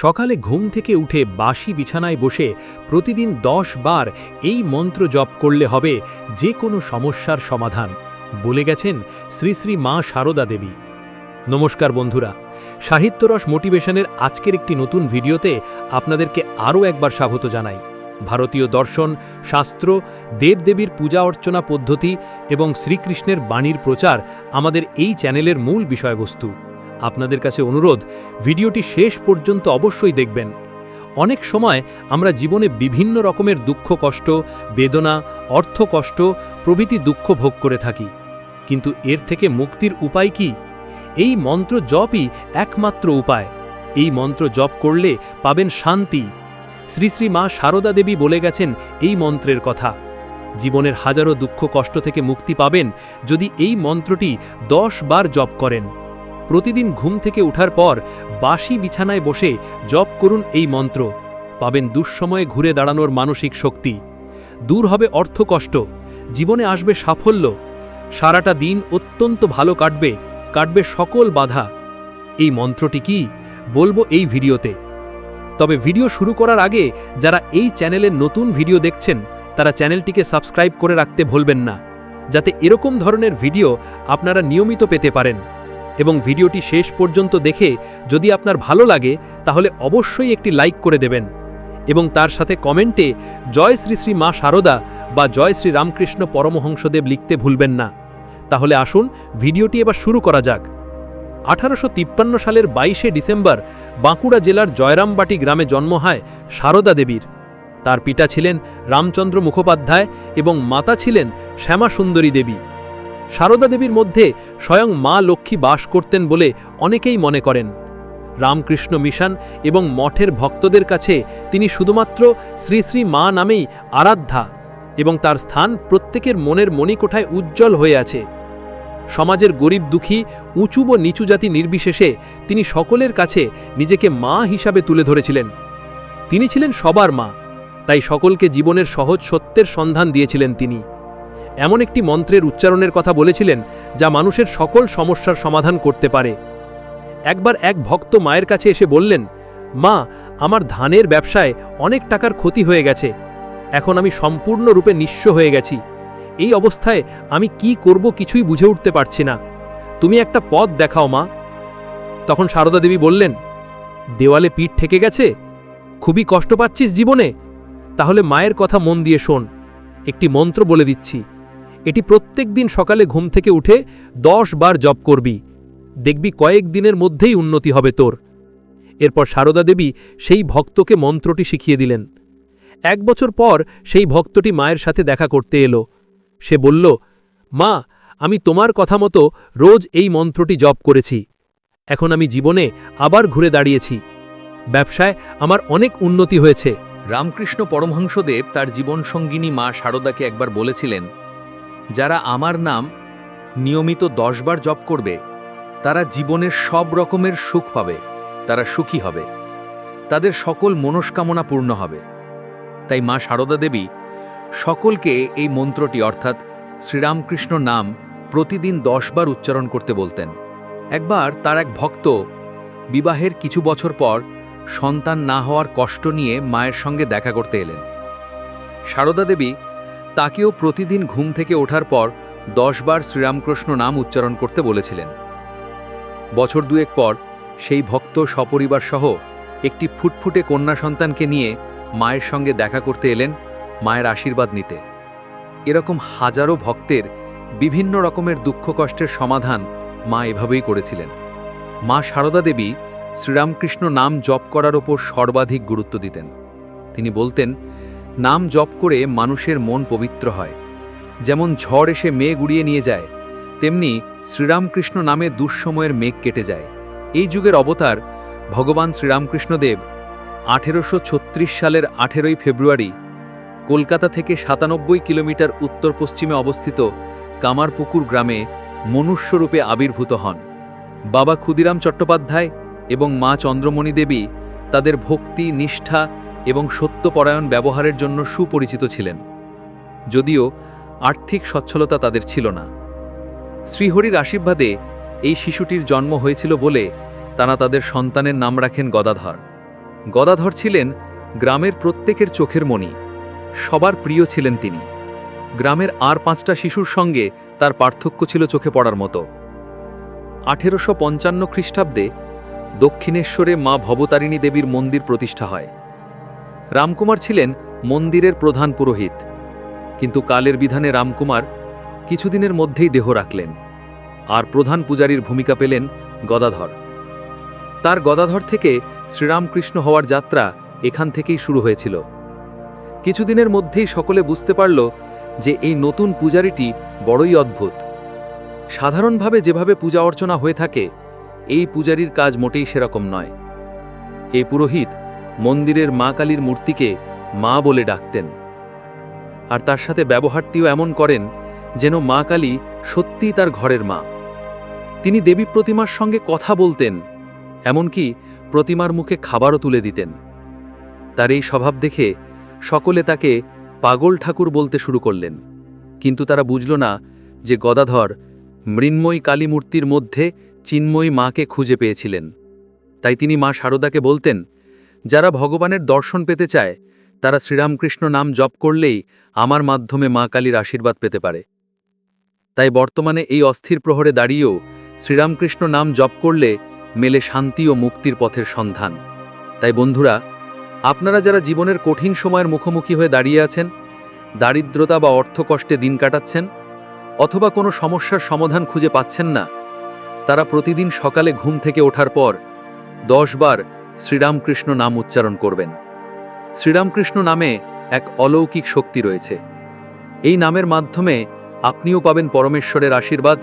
সকালে ঘুম থেকে উঠে বাসি বিছানায় বসে প্রতিদিন দশ বার এই মন্ত্র জপ করলে হবে যে কোনো সমস্যার সমাধান। বলে গেছেন শ্রী শ্রী মা সারদা দেবী। নমস্কার বন্ধুরা, সাহিত্যরস মোটিভেশনের আজকের একটি নতুন ভিডিওতে আপনাদেরকে আরও একবার স্বাগত জানাই। ভারতীয় দর্শন, শাস্ত্র, দেবদেবীর পূজা অর্চনা পদ্ধতি এবং শ্রীকৃষ্ণের বাণীর প্রচার আমাদের এই চ্যানেলের মূল বিষয়বস্তু। আপনাদের কাছে অনুরোধ, ভিডিওটি শেষ পর্যন্ত অবশ্যই দেখবেন। অনেক সময় আমরা জীবনে বিভিন্ন রকমের দুঃখ কষ্ট, বেদনা, অর্থ কষ্ট, প্রভৃতি দুঃখ ভোগ করে থাকি। কিন্তু এর থেকে মুক্তির উপায় কি? এই মন্ত্র জপই একমাত্র উপায়। এই মন্ত্র জপ করলে পাবেন শান্তি। শ্রী শ্রী মা সারদা দেবী বলে গেছেন এই মন্ত্রের কথা। জীবনের হাজারো দুঃখ কষ্ট থেকে মুক্তি পাবেন যদি এই মন্ত্রটি দশ বার জপ করেন। প্রতিদিন ঘুম থেকে ওঠার পর বাসি বিছানায় বসে জপ করুন এই মন্ত্র। পাবেন দুঃসময়ে ঘুরে দাঁড়ানোর মানসিক শক্তি। দূর হবে অর্থ কষ্ট। জীবনে আসবে সাফল্য। সারাটা দিন অত্যন্ত ভালো কাটবে কাটবে সকল বাধা। এই মন্ত্রটি কি? বলব এই ভিডিওতে। তবে ভিডিও শুরু করার আগে যারা এই চ্যানেলের নতুন ভিডিও দেখছেন, তারা চ্যানেলটিকে সাবস্ক্রাইব করে রাখতে ভুলবেন না, যাতে এরকম ধরনের ভিডিও আপনারা নিয়মিত পেতে পারেন। এবং ভিডিওটি শেষ পর্যন্ত দেখে যদি আপনার ভালো লাগে, তাহলে অবশ্যই একটি লাইক করে দেবেন। এবং তার সাথে কমেন্টে জয় শ্রী শ্রী মা শারদা বা জয় শ্রী রামকৃষ্ণ পরমহংসদেব লিখতে ভুলবেন না। তাহলে আসুন, ভিডিওটি এবার শুরু করা যাক। আঠারোশো তিপ্পান্ন সালের বাইশে ডিসেম্বর বাঁকুড়া জেলার জয়রামবাটি গ্রামে জন্ম হয় শারদা দেবীর। তার পিতা ছিলেন রামচন্দ্র মুখোপাধ্যায় এবং মাতা ছিলেন শ্যামাসুন্দরী দেবী। সারদা দেবীর মধ্যে স্বয়ং মা লক্ষ্মী বাস করতেন বলে অনেকেই মনে করেন। রামকৃষ্ণ মিশন এবং মঠের ভক্তদের কাছে তিনি শুধুমাত্র শ্রী শ্রী মা নামেই আরাধ্যা এবং তার স্থান প্রত্যেকের মনের মণিকোঠায় উজ্জ্বল হয়ে আছে। সমাজের গরিব দুঃখী, উঁচু ও নিচু জাতি নির্বিশেষে তিনি সকলের কাছে নিজেকে মা হিসাবে তুলে ধরেছিলেন। তিনি ছিলেন সবার মা, তাই সকলকে জীবনের সহজ সত্যের সন্ধান দিয়েছিলেন তিনি। এমন একটি মন্ত্রের উচ্চারণের কথা বলেছিলেন যা মানুষের সকল সমস্যার সমাধান করতে পারে। একবার এক ভক্ত মায়ের কাছে এসে বললেন, মা, আমার ধানের ব্যবসায় অনেক টাকার ক্ষতি হয়ে গেছে। এখন আমি সম্পূর্ণরূপে নিঃস্ব হয়ে গেছি। এই অবস্থায় আমি কি করব কিছুই বুঝে উঠতে পারছি না। তুমি একটা পথ দেখাও, মা। তখন সারদা দেবী বললেন, দেওয়ালে পিঠ ঠেকে গেছে? খুবই কষ্ট পাচ্ছিস জীবনে। তাহলে মায়ের কথা মন দিয়ে শোন। একটি মন্ত্র বলে দিচ্ছি। এটি প্রত্যেক দিন সকালে ঘুম থেকে উঠে দশ বার জপ করবি। দেখবি কয়েক দিনের মধ্যেই উন্নতি হবে তোর। এরপর সারদা দেবী সেই ভক্তকে মন্ত্রটি শিখিয়ে দিলেন। এক বছর পর সেই ভক্তটি মায়ের সাথে দেখা করতে এলো। সে বলল, মা, আমি তোমার কথা মতো রোজ এই মন্ত্রটি জপ করেছি। এখন আমি জীবনে আবার ঘুরে দাঁড়িয়েছি। ব্যবসায় আমার অনেক উন্নতি হয়েছে। রামকৃষ্ণ পরমহংসদেব তার জীবনসঙ্গিনী মা শারদাকে একবার বলেছিলেন যারা আমার নাম নিয়মিত দশবার জপ করবে, তারা জীবনের সব রকমের সুখ পাবে, তারা সুখী হবে। তাদের সকল মনস্কামনা পূর্ণ হবে। তাই মা শারদা দেবী সকলকে এই মন্ত্রটি, অর্থাৎ শ্রীরামকৃষ্ণ নাম, প্রতিদিন দশবার উচ্চারণ করতে বলতেন। একবার তার এক ভক্ত বিবাহের কিছু বছর পর সন্তান না হওয়ার কষ্ট নিয়ে মায়ের সঙ্গে দেখা করতে এলেন। সারদা দেবী তাকেও প্রতিদিন ঘুম থেকে ওঠার পর দশবার শ্রীরামকৃষ্ণ নাম উচ্চারণ করতে বলেছিলেন। বছর দুয়েক পর সেই ভক্ত সপরিবার সহ একটি ফুটফুটে কন্যা সন্তানকে নিয়ে মায়ের সঙ্গে দেখা করতে এলেন, মায়ের আশীর্বাদ নিতে। এরকম হাজারো ভক্তের বিভিন্ন রকমের দুঃখ কষ্টের সমাধান মা এভাবেই করেছিলেন। মা সারদা দেবী শ্রীরামকৃষ্ণ নাম জপ করার ওপর সর্বাধিক গুরুত্ব দিতেন। তিনি বলতেন নাম জপ করে মানুষের মন পবিত্র হয়। যেমন ঝড় এসে মেঘ উড়িয়ে নিয়ে যায়, তেমনি শ্রীরামকৃষ্ণ নামে দুঃসময়ের মেঘ কেটে যায়। এই যুগের অবতার ভগবান শ্রীরামকৃষ্ণদেব আঠেরোশো ছত্রিশ সালের আঠেরোই ফেব্রুয়ারি কলকাতা থেকে সাতানব্বই কিলোমিটার উত্তর পশ্চিমে অবস্থিত কামারপুকুর গ্রামে মনুষ্যরূপে আবির্ভূত হন। বাবা ক্ষুদিরাম চট্টোপাধ্যায় এবং মা চন্দ্রমণি দেবী তাদের ভক্তি, নিষ্ঠা এবং সত্যপরায়ণ ব্যবহারের জন্য সুপরিচিত ছিলেন। যদিও আর্থিক সচ্ছলতা তাদের ছিল না। শ্রীহরির আশীর্বাদে এই শিশুটির জন্ম হয়েছিল বলে তারা তাদের সন্তানের নাম রাখেন গদাধর। গদাধর ছিলেন গ্রামের প্রত্যেকের চোখের মণি। সবার প্রিয় ছিলেন তিনি। গ্রামের আর পাঁচটা শিশুর সঙ্গে তার পার্থক্য ছিল চোখে পড়ার মতো। আঠেরোশো পঞ্চান্ন খ্রিস্টাব্দে দক্ষিণেশ্বরে মা ভবতারিণী দেবীর মন্দির প্রতিষ্ঠা হয়। রামকুমার ছিলেন মন্দিরের প্রধান পুরোহিত। কিন্তু কালের বিধানে রামকুমার কিছুদিনের মধ্যেই দেহ রাখলেন। আর প্রধান পূজারীর ভূমিকা পেলেন গদাধর। তার গদাধর থেকে শ্রীরামকৃষ্ণ হওয়ার যাত্রা এখান থেকেই শুরু হয়েছিল। কিছুদিনের মধ্যেই সকলে বুঝতে পারল যে এই নতুন পূজারীটি বড়ই অদ্ভুত। সাধারণভাবে যেভাবে পূজা অর্চনা হয়ে থাকে, এই পূজারীর কাজ মোটেই সেরকম নয়। এই পুরোহিত মন্দিরের মা কালীর মূর্তিকে মা বলে ডাকতেন। আর তার সাথে ব্যবহারটিও এমন করেন যেন মা কালী সত্যিই তার ঘরের মা। তিনি দেবী প্রতিমার সঙ্গে কথা বলতেন, এমনকি প্রতিমার মুখে খাবারও তুলে দিতেন। তার এই স্বভাব দেখে সকলে তাকে পাগল ঠাকুর বলতে শুরু করলেন। কিন্তু তারা বুঝল না যে গদাধর মৃন্ময়ী কালী মূর্তির মধ্যে চিন্ময়ী মাকে খুঁজে পেয়েছিলেন। তাই তিনি মা শারদাকে বলতেন যারা ভগবানের দর্শন পেতে চায়, তারা শ্রীরামকৃষ্ণ নাম জপ করলেই আমার মাধ্যমে মা কালীর আশীর্বাদ পেতে পারে। তাই বর্তমানে এই অস্থির প্রহরে দাঁড়িয়েও শ্রীরামকৃষ্ণ নাম জপ করলে মেলে শান্তি ও মুক্তির পথের সন্ধান। তাই বন্ধুরা, আপনারা যারা জীবনের কঠিন সময়ের মুখোমুখি হয়ে দাঁড়িয়ে আছেন, দারিদ্রতা বা অর্থকষ্টে দিন কাটাচ্ছেন, অথবা কোনো সমস্যার সমাধান খুঁজে পাচ্ছেন না, তারা প্রতিদিন সকালে ঘুম থেকে ওঠার পর দশ বার শ্রীরামকৃষ্ণ নাম উচ্চারণ করবেন। শ্রীরামকৃষ্ণ নামে এক অলৌকিক শক্তি রয়েছে। এই নামের মাধ্যমে আপনিও পাবেন পরমেশ্বরের আশীর্বাদ,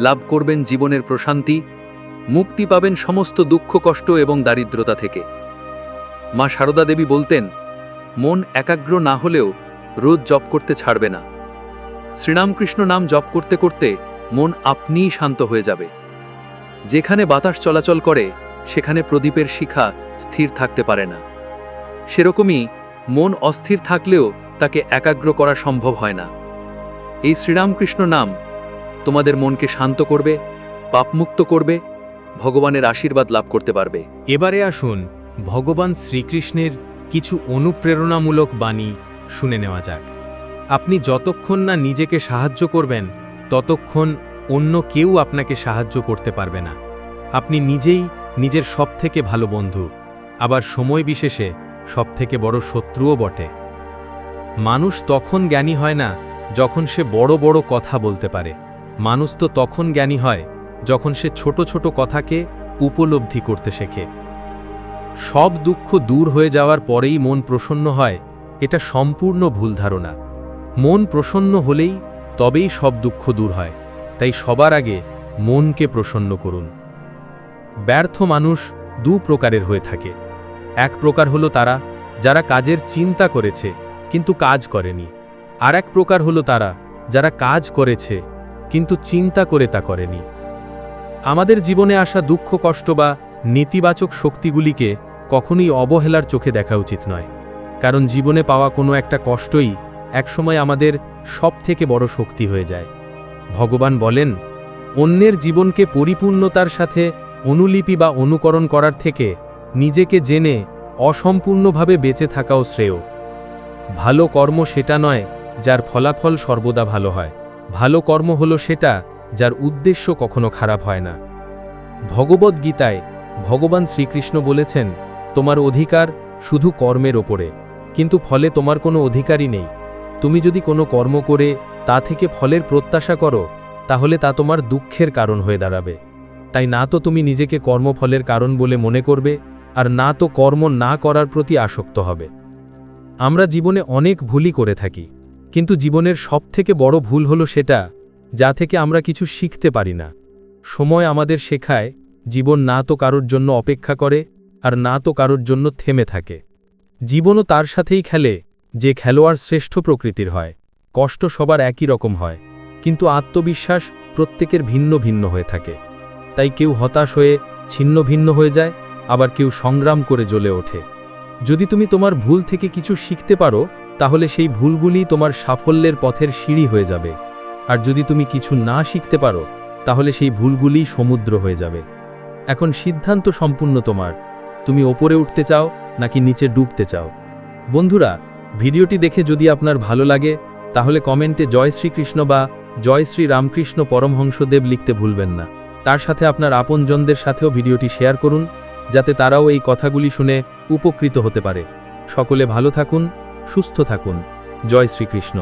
লাভ করবেন জীবনের প্রশান্তি, মুক্তি পাবেন সমস্ত দুঃখ, কষ্ট এবং দারিদ্রতা থেকে। মা সারদা দেবী বলতেন, মন একাগ্র না হলেও রোজ জপ করতে ছাড়বে না। শ্রীরামকৃষ্ণ নাম জপ করতে করতে মন আপনিই শান্ত হয়ে যাবে। যেখানে বাতাস চলাচল করে সেখানে প্রদীপের শিখা স্থির থাকতে পারে না। সেরকমই মন অস্থির থাকলেও তাকে একাগ্র করা সম্ভব হয় না। এই শ্রীরামকৃষ্ণ নাম তোমাদের মনকে শান্ত করবে, পাপমুক্ত করবে, ভগবানের আশীর্বাদ লাভ করতে পারবে। এবারে আসুন ভগবান শ্রীকৃষ্ণের কিছু অনুপ্রেরণামূলক বাণী শুনে নেওয়া যাক। আপনি যতক্ষণ না নিজেকে সাহায্য করবেন, ততক্ষণ অন্য কেউ আপনাকে সাহায্য করতে পারবে না। আপনি নিজেই নিজের সবথেকে ভালো বন্ধু। আবার সময় বিশেষে সবথেকে বড় শত্রুও বটে। মানুষ তখন জ্ঞানী হয় না যখন সে বড় বড় কথা বলতে পারে। মানুষ তো তখন জ্ঞানী হয় যখন সে ছোট ছোট কথাকে উপলব্ধি করতে শেখে। সব দুঃখ দূর হয়ে যাওয়ার পরেই মন প্রসন্ন হয়, এটা সম্পূর্ণ ভুল ধারণা। মন প্রসন্ন হলেই তবেই সব দুঃখ দূর হয়, তাই সবার আগে মনকে প্রসন্ন করুন। ব্যর্থ মানুষ দু প্রকারের হয়ে থাকে। এক প্রকার হলো তারা, যারা কাজের চিন্তা করেছে, কিন্তু কাজ করেনি। আর এক প্রকার হলো তারা, যারা কাজ করেছে, কিন্তু চিন্তা করে তা করেনি। আমাদের জীবনে আসা দুঃখ, কষ্ট বা নেতিবাচক শক্তিগুলিকে কখনোই অবহেলার চোখে দেখা উচিত নয়। কারণ জীবনে পাওয়া কোনো একটা কষ্টই একসময় আমাদের সবথেকে বড় শক্তি হয়ে যায়। ভগবান বলেন, অন্যের জীবনকে পরিপূর্ণতার সাথে অনুলিপি বা অনুকরণ করার থেকে নিজেকে জেনে অসম্পূর্ণভাবে বেঁচে থাকাও শ্রেয়। ভালো কর্ম সেটা নয় যার ফলাফল সর্বদা ভালো হয়। ভালো কর্ম হলো সেটা যার উদ্দেশ্য কখনো খারাপ হয় না। ভগবদ্ গীতায় ভগবান শ্রীকৃষ্ণ বলেছেন, তোমার অধিকার শুধু কর্মের ওপরে, কিন্তু ফলে তোমার কোনো অধিকারই নেই। তুমি যদি কোনো কর্ম করে তা থেকে ফলের প্রত্যাশা করো, তাহলে তা তোমার দুঃখের কারণ হয়ে দাঁড়াবে। তাই না তো তুমি নিজেকে কর্মফলের কারণ বলে মনে করবে, আর না তো কর্ম না করার প্রতি আসক্ত হবে। আমরা জীবনে অনেক ভুলই করে থাকি, কিন্তু জীবনের সবথেকে বড় ভুল হলো সেটা, যা থেকে আমরা কিছু শিখতে পারি না। সময় আমাদের শেখায়, জীবন না তো কারোর জন্য অপেক্ষা করে, আর না তো কারোর জন্য থেমে থাকে। জীবনও তার সাথেই খেলে, যে খেলোয়াড় শ্রেষ্ঠ প্রকৃতির হয়, কষ্ট সবার একই রকম হয়, কিন্তু আত্মবিশ্বাস প্রত্যেকের ভিন্ন ভিন্ন হয়ে থাকে। তাই কেউ হতাশ হয়ে ছিন্ন ভিন্ন হয়ে যায়, আবার কেউ সংগ্রাম করে জ্বলে ওঠে। যদি তুমি তোমার ভুল থেকে কিছু শিখতে পারো, তাহলে সেই ভুলগুলি তোমার সাফল্যের পথের সিঁড়ি হয়ে যাবে। আর যদি তুমি কিছু না শিখতে পারো, তাহলে সেই ভুলগুলি সমুদ্র হয়ে যাবে। এখন সিদ্ধান্ত সম্পূর্ণ তোমার। তুমি ওপরে উঠতে চাও, নাকি নিচে ডুবতে চাও? বন্ধুরা, ভিডিওটি দেখে যদি আপনার ভালো লাগে, তাহলে কমেন্টে জয় শ্রীকৃষ্ণ বা জয় শ্রী রামকৃষ্ণ পরমহংসদেব লিখতে ভুলবেন না। তার সাথে আপনার আপনজনদের সাথেও ভিডিওটি শেয়ার করুন, যাতে তারাও এই কথাগুলি শুনে উপকৃত হতে পারে। সকলে ভালো থাকুন, সুস্থ থাকুন। জয় শ্রীকৃষ্ণ।